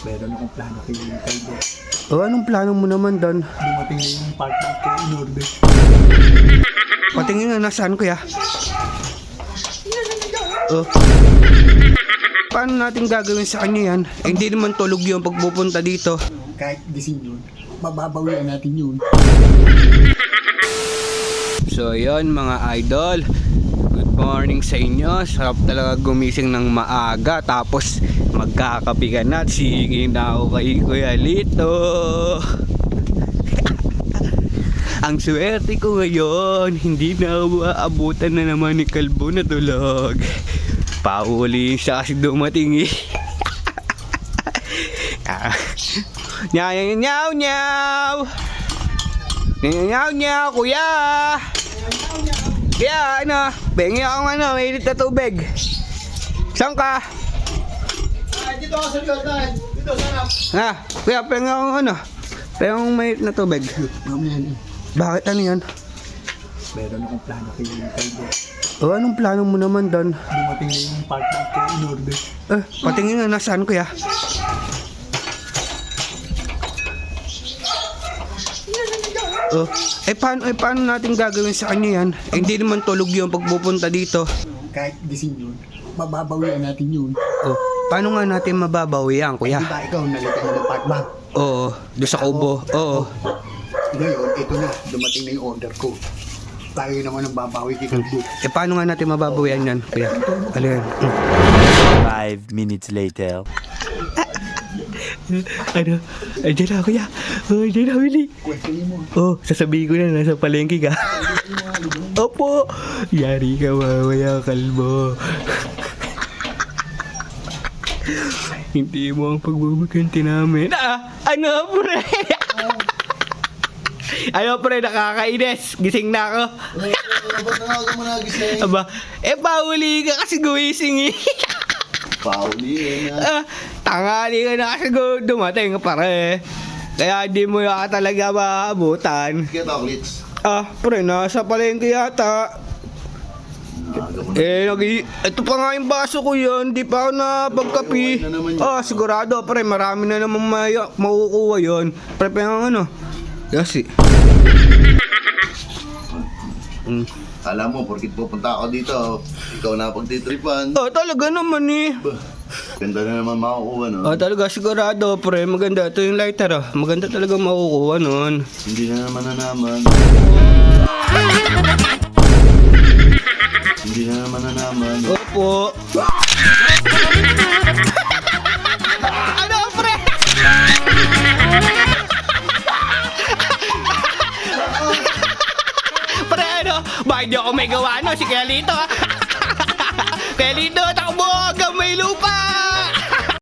Meron akong plano kay Kalbo. O, anong plano mo naman doon? Dumating na yung partner ko in order. Patingin nga, nasaan kuya? Oh. Paano natin gagawin sa kanya yan? Eh, hindi naman tulog yung pagpupunta dito. Kahit gising yun, mababawian natin yun. So yon mga idol Good morning sa inyo. Sarap talaga gumising ng maaga Tapos magkakapi ka na. At Singin na ako kay Kuya Lito. Ang swerte ko ngayon Hindi na maabutan na naman ni Kalbo na tulog. Pauli siya kasi dumating eh. Ah. Nyaw nyaw nyaw nyaw. Nyaw nyaw nyaw Kaya ano, bengi akong ano, mainit na tubig. Saan ka? dito ako sa likod Dito, sarap. Ha? Kuya, pengi akong ano, pengi akong mainit na tubig. Na. Bakit ano yan? Meron akong plano kay Kalbo. O, anong plano mo naman doon? Dumating na yung partner ko in order. Eh, patingin nga, nasaan kuya? Oh, eh paano, eh paano natin gagawin sa kanya yan? Eh, hindi naman tulog yung pagpupunta dito. Kahit gising yun, mababawian natin yun. Oh, paano nga natin mababawi yan, kuya? Di ba ikaw nalitan ng partner? Oo, doon sa kubo. Oo. Ngayon, ito na, dumating na yung order ko. Tayo naman ang babawi kay Kalbo. Eh, paano nga natin mababawian yan, kuya? Ano yan? Hmm. Five minutes later. Ano? Andiyan na, kuya. Oh, andiyan na, mo. Oh, sasabihin ko na, nasa palengke ka. Opo. Yari ka, mamaya, kalbo. Hindi mo ang pagbubukanti namin. Ah, ano, pre? ano, pre, nakakainis. Gising na ako. Aba, eh, pauli ka kasi gumising eh. Pauli, eh. Ah, tangali ka na gu- dumating pare. Kaya di mo yata talaga maabutan. Kaya chocolates. Ah, pre, nasa palengke yata. Eh, nag ito pa nga yung baso ko yun, di pa ako napagkapi. Ah, sigurado, pre, marami na naman may, makukuha yun. Pre, yung ano, yasi. Mm. Alam mo, porkit pupunta ako dito, ikaw na pagtitripan. Oh, talaga naman eh. Ganda na naman makukuha, no? Oh, talaga, sigurado, pre, maganda. Ito yung lighter, ah. Maganda talaga makukuha nun. Hindi na naman na naman. Hindi na naman na naman. Opo. ano, pre? pre, ano? Bakit di ako may gawa, no? Si Pelindot! Takbo! Hanggang may lupa!